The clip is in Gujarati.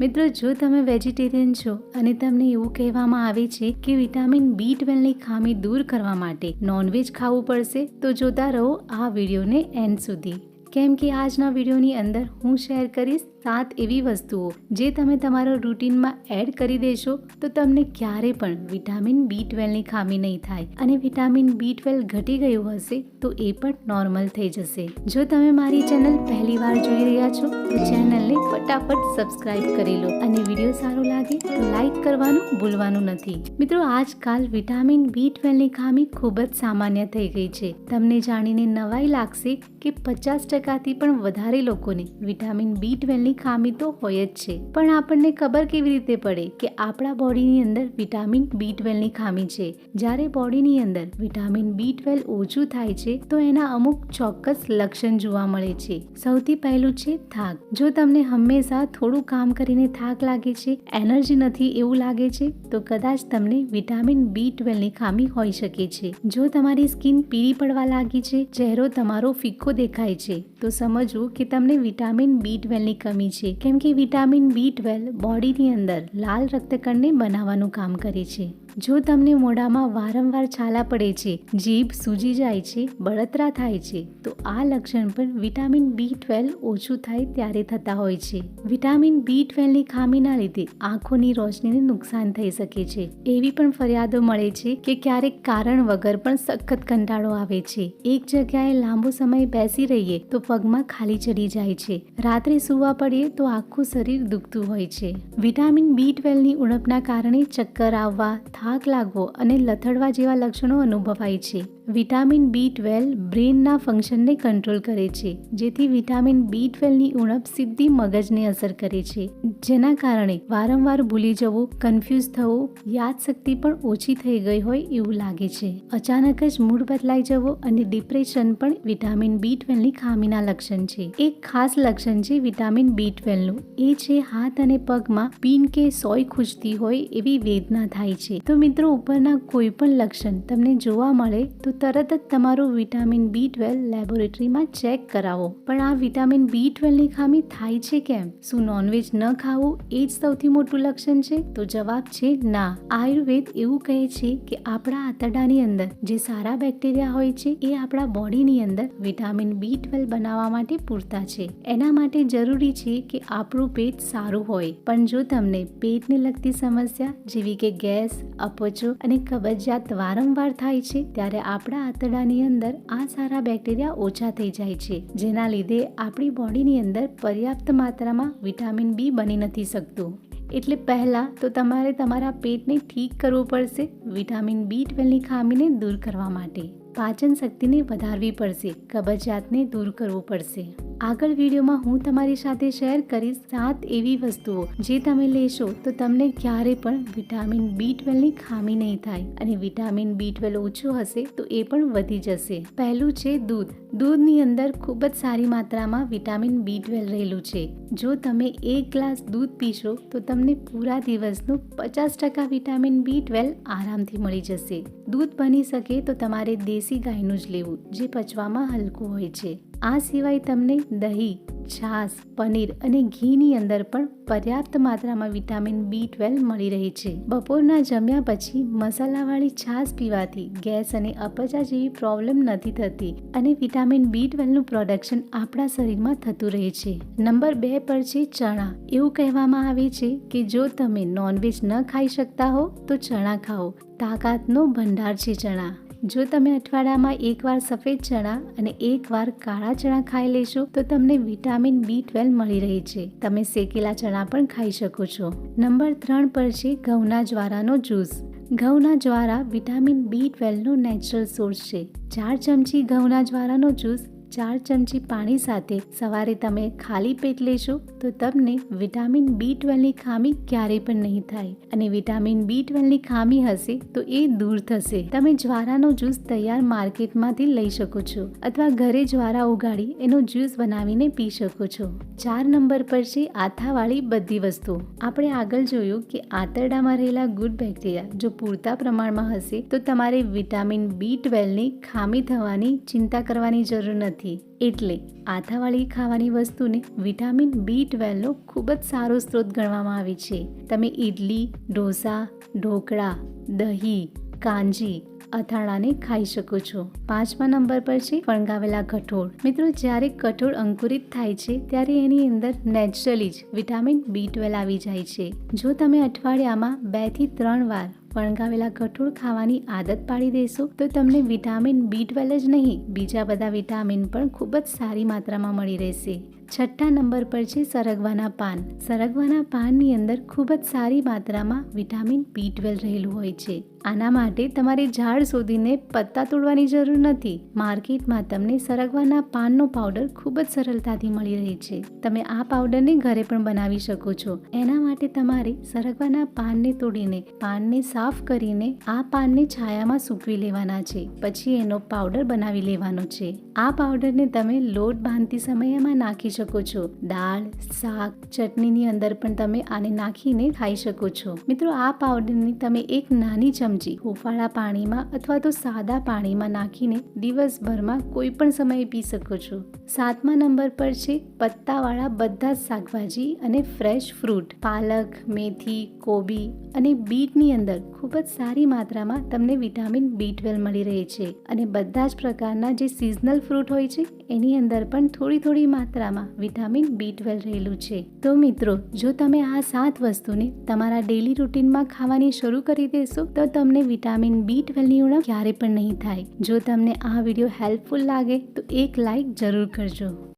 મિત્રો, જો તમે વેજીટેરિયન છો અને તમને એવું કહેવામાં આવે છે કે વિટામિન બી ટ્વેલ્વની ખામી દૂર કરવા માટે નોનવેજ ખાવું પડશે, તો જોતા રહો આ વિડીયોને એન્ડ સુધી. કેમ કે આજના વિડીયોની અંદર હું શેર કરીશ સાત એવી વસ્તુઓ જે તમે તમારા રૂટીનમાં એડ કરી દેશો તો તમને ક્યારે પણ વિટામિન બી ટ્વેલ્વની ખામી નહીં થાય અને વિટામિન બી ટ્વેલ્વ ઘટી ગયું હશે તો એ પણ નોર્મલ થઈ જશે. જો તમે મારી ચેનલ પહેલી વાર જોઈ રહ્યા છો, તો ચેનલને ફટાફટ સબસ્ક્રાઇબ કરી લો અને વીડિયો સારો લાગે તો લાઈક કરવાનું ભૂલવાનું નથી. મિત્રો, આજકાલ વિટામિન બી ટ્વેલ્વની ખામી ખૂબ જ સામાન્ય થઈ ગઈ છે. તમને જાણીને નવાઈ લાગશે કે પચાસ ટકાથી પણ વધારે લોકોને વિટામિન બી ટ્વેલ્વની ખામી તો હોય જ છે. પણ આપણને ખબર કેવી રીતે પડે કે આપણા બોડીની અંદર વિટામિન બી ટ્વેલ્વની ખામી છે? જ્યારે બોડીની અંદર વિટામિન બી ટ્વેલ્વ ઓછું થાય છે, તો એના અમુક ચોક્કસ લક્ષણ જોવા મળે છે. સૌથી પહેલું છે થાક. જો તમને હંમેશા થોડું કામ કરીને થાક લાગે છે, એનર્જી નથી એવું લાગે છે, તો કદાચ તમને વિટામિન બી ટ્વેલ્વની ખામી હોઈ શકે છે. જો તમારી સ્કિન પીળી પડવા લાગી છે, ચહેરો તમારો ફિક્કો દેખાય છે. તો સમજવું કે તમને વિટામિન બી ટ્વેલ્વની કમી છે. કેમ કે વિટામિન બી ટ્વેલ્વ બોડીની અંદર લાલ રક્તકણને બનાવવાનું કામ કરે છે. જો તમને મોઢામાં વારંવાર છાલા પડે છે, જીભ સૂજી જાય છે, બળતરા થાય છે, તો આ લક્ષણ પણ વિટામિન બી ટ્વેલ્વ ઓછું થાય ત્યારે થતા હોય છે. વિટામિન બી ટ્વેલ્વની ખામીના લીધે આંખોની રોશનીને નુકસાન થઈ શકે છે. એવી પણ ફરિયાદો મળે છે કે ક્યારેક કારણ વગર પણ સખત કંટાળો આવે છે. એક જગ્યાએ લાંબો સમય બેસી રહીએ તો પગમાં ખાલી ચડી જાય છે. રાત્રે સૂવા પડીએ તો આખું શરીર દુખતું હોય છે. વિટામિન બી ટ્વેલ્વની ઉણપના કારણે ચક્કર આવવા થાક લાગવો અને લથડવા જેવા લક્ષણો અનુભવાય છે. વિટામિન બી ટ્વેલ્વ બ્રેનના ફંક્શનને કંટ્રોલ કરે છે, જેથી વિટામિન બી ટ્વેલ્વની ઉણપ સીધી મગજને અસર કરે છે. જેના કારણે વારંવાર ભૂલી જવું કન્ફ્યુઝ થવું, યાદશક્તિ પણ ઓછી થઈ ગઈ હોય એવું લાગે છે. અચાનક જ મૂડ બદલાઈ જવો અને ડિપ્રેશન પણ વિટામિન બી ટ્વેલ્વની ખામીના લક્ષણ છે. એક ખાસ લક્ષણ છે વિટામિન બી ટ્વેલ્વનું એ છે હાથ અને પગમાં પીન કે સોય ખૂજતી હોય એવી વેદના થાય છે. તો મિત્રો ઉપરના કોઈ પણ લક્ષણ તમને જોવા મળે તો તરત જ તમારું વિટામિન બી ટ્વેલ્વ લેબોરેટરીમાં ચેક કરાવો. પણ આ વિટામિન બી ટ્વેલ્વની ખામી થાય છે કેમ? શું નોનવેજ ન ખાવું એ જ સૌથી મોટું લક્ષણ છે? તો જવાબ છે ના. આયુર્વેદ એવું કહે છે કે આપણા આંતરડાની અંદર જે સારા બેક્ટેરિયા હોય છે એ આપણા બોડીની અંદર વિટામિન બી ટ્વેલ્વ બનાવવા માટે પૂરતા છે. એના માટે જરૂરી છે કે આપણું પેટ સારું હોય. પણ જો તમને પેટને લગતી સમસ્યા જેવી કે ગેસ, અપચો અને કબજિયાત વારંવાર થાય છે, ત્યારે આપ આપણા આંતરડાની અંદર આ સારા બેક્ટેરિયા ઓછા થઈ જાય છે, જેના લીધે આપણી બોડીની અંદર પર્યાપ્ત માત્રામાં વિટામિન બી બની નથી શકતું. એટલે પહેલાં તો તમારે તમારા પેટને ઠીક કરવું પડશે વિટામિન બી ટ્વેલ્વની ખામીને દૂર કરવા માટે. પાચન શક્તિને વધારવી પડશે, કબજિયાતને દૂર કરવું પડશે. આગળ વિડીયોમાં હું તમારી સાથે શેર કરીશ સાત એવી વસ્તુઓ જે તમે લેશો તો તમને ક્યારે પણ વિટામિન બી ટ્વેલ્વની ખામી નહીં થાય અને વિટામિન બી ટ્વેલ્વ ઓછું હશે તો એ પણ વધી જશે. પહેલું છે દૂધ. દૂધની અંદર ખૂબ જ સારી માત્રામાં વિટામિન બી ટ્વેલ્વ રહેલું છે. જો તમે એક ગ્લાસ દૂધ પીશો તો તમને પૂરા દિવસનું પચાસ ટકા વિટામિન બી ટ્વેલ્વ આરામથી મળી જશે. દૂધ બની શકે તો તમારે દેશી ગાયનું જ લેવું, જે પચવામાં હલકું હોય છે. આ સિવાય તમને દહીં, છાશ, પનીર અને ઘીની અંદર પણ પર્યાપ્ત માત્રામાં વિટામિન બી ટ્વેલ્વ મળી રહે છે. બપોરના જમ્યા પછી મસાલાવાળી છાશ પીવાથી ગેસ અને અપચા જેવી પ્રોબ્લેમ નથી થતી અને વિટામિન બી ટ્વેલ્વનું પ્રોડક્શન આપણા શરીરમાં થતું રહે છે. નંબર બે પર છે ચણા. એવું કહેવામાં આવે છે કે જો તમે નોનવેજ ન ખાઈ શકતા હો તો ચણા ખાઓ. તાકાતનો ભંડાર છે ચણા. જો તમે અઠવાડિયામાં એકવાર સફેદ ચણા અને એકવાર કાળા ચણા ખાઈ લેશો, તો તમને વિટામિન બી ટ્વેલ્વ મળી રહી છે. તમે શેકેલા ચણા પણ ખાઈ શકો છો. નંબર ત્રણ પર છે ઘઉંના જ્વારાનો જ્યુસ. ઘઉંના જ્વારા વિટામિન બી ટ્વેલ્વનો નેચરલ સોર્સ છે. ચાર ચમચી ઘઉંના જ્વારાનો જ્યુસ ચાર ચમચી પાણી સાથે સવારે તમે ખાલી પેટ લેશો તો તમને વિટામિન બી ટ્વેલ્વની ખામી ક્યારેય પણ નહીં થાય. અને વિટામિન બી ટ્વેલ્વની ખામી હશે તો એ દૂર થશે. તમે જ્વારાનો જ્યુસ તૈયાર માર્કેટમાંથી લઈ શકો છો અથવા ઘરે જ્વારા ઉગાડી એનો જ્યુસ બનાવીને પી શકો છો. ચાર નંબર પર છે આથાવાળી બધી વસ્તુઓ. આપણે આગળ જોયું કે આંતરડામાં રહેલા ગુડ બેક્ટેરિયા જો પૂરતા પ્રમાણમાં હશે તો તમારે વિટામિન બી ટ્વેલ્વની ખામી થવાની ચિંતા કરવાની જરૂર નથી. નથી. એટલે આથાવાળી ખાવાની વસ્તુને વિટામિન બી ટ્વેલ્વનો ખૂબ જ સારો સ્ત્રોત ગણવામાં આવે છે. તમે ઇડલી ઢોસા, ઢોકળા, દહીં, કાંજી, અથાણાને ખાઈ શકો છો. પાંચમા નંબર પર છે ફણગાવેલા કઠોળ. મિત્રો, જ્યારે કઠોળ અંકુરિત થાય છે, ત્યારે એની અંદર નેચરલી જ વિટામિન બી ટ્વેલ્વ આવી જાય છે. જો તમે અઠવાડિયામાં બેથી ત્રણ વાર ફણગાવેલા કઠોળ ખાવાની આદત પાડી દેશો, તો તમને વિટામિન બી ટ્વેલ્વ જ નહીં, બીજા બધા વિટામિન પણ ખૂબ જ સારી માત્રામાં મળી રહેશે. છઠ્ઠા નંબર પર છે સરગવાના પાન. સરગવાના પાનની અંદર ખૂબ જ સારી માત્રામાં વિટામિન બી ટ્વેલ્વ રહેલું હોય છે. આના માટે તમારે ઝાડ શોધીને પત્તા તોડવાની જરૂર નથી. માર્કેટમાં તમને સરગવાના પાનનો પાવડર ખૂબ જ સરળતાથી મળી રહે છે. તમે આ પાવડરને ઘરે પણ બનાવી શકો છો. એના માટે તમારે સરગવાના પાનને તોડીને, પાનને સાફ કરીને આ પાનને છાયામાં સૂકવી લેવાના છે. પછી એનો પાવડર બનાવી લેવાનો છે. આ પાવડરને તમે લોટ બાંધતી સમયમાં નાખી શકો છો. દાળ, શાક, ચટણીની અંદર પણ તમે આને નાખીને ખાઈ શકો છો. મિત્રો, આ પાવડરની તમે એક નાની ચમચી હુંફાળા પાણીમાં અથવા તો સાદા પાણીમાં નાખીને દિવસભરમાં કોઈ પણ સમયે પી શકો છો. સાતમા નંબર પર છે પત્તાવાળા બધા જ શાકભાજી અને ફ્રેશ ફ્રૂટ પાલક, મેથી, કોબી અને બીટની અંદર ખૂબ જ સારી માત્રામાં તમને વિટામિન બી ટ્વેલ્વ મળી રહે છે. અને બધા જ પ્રકારના જે સિઝનલ ફ્રૂટ હોય છે એની અંદર પણ થોડી થોડી માત્રામાં વિટામિન બી ટ્વેલ્વ રહેલું છે. તો મિત્રો, જો તમે આ સાત વસ્તુને તમારા ડેલી રૂટીનમાં ખાવાની શરૂ કરી દેશો, તો તમને વિટામિન બી ટ્વેલ્વની ઉણપ ક્યારે પણ નહીં થાય. જો તમને આ વીડિયો હેલ્પફુલ લાગે, તો એક લાઈક જરૂર કરજો.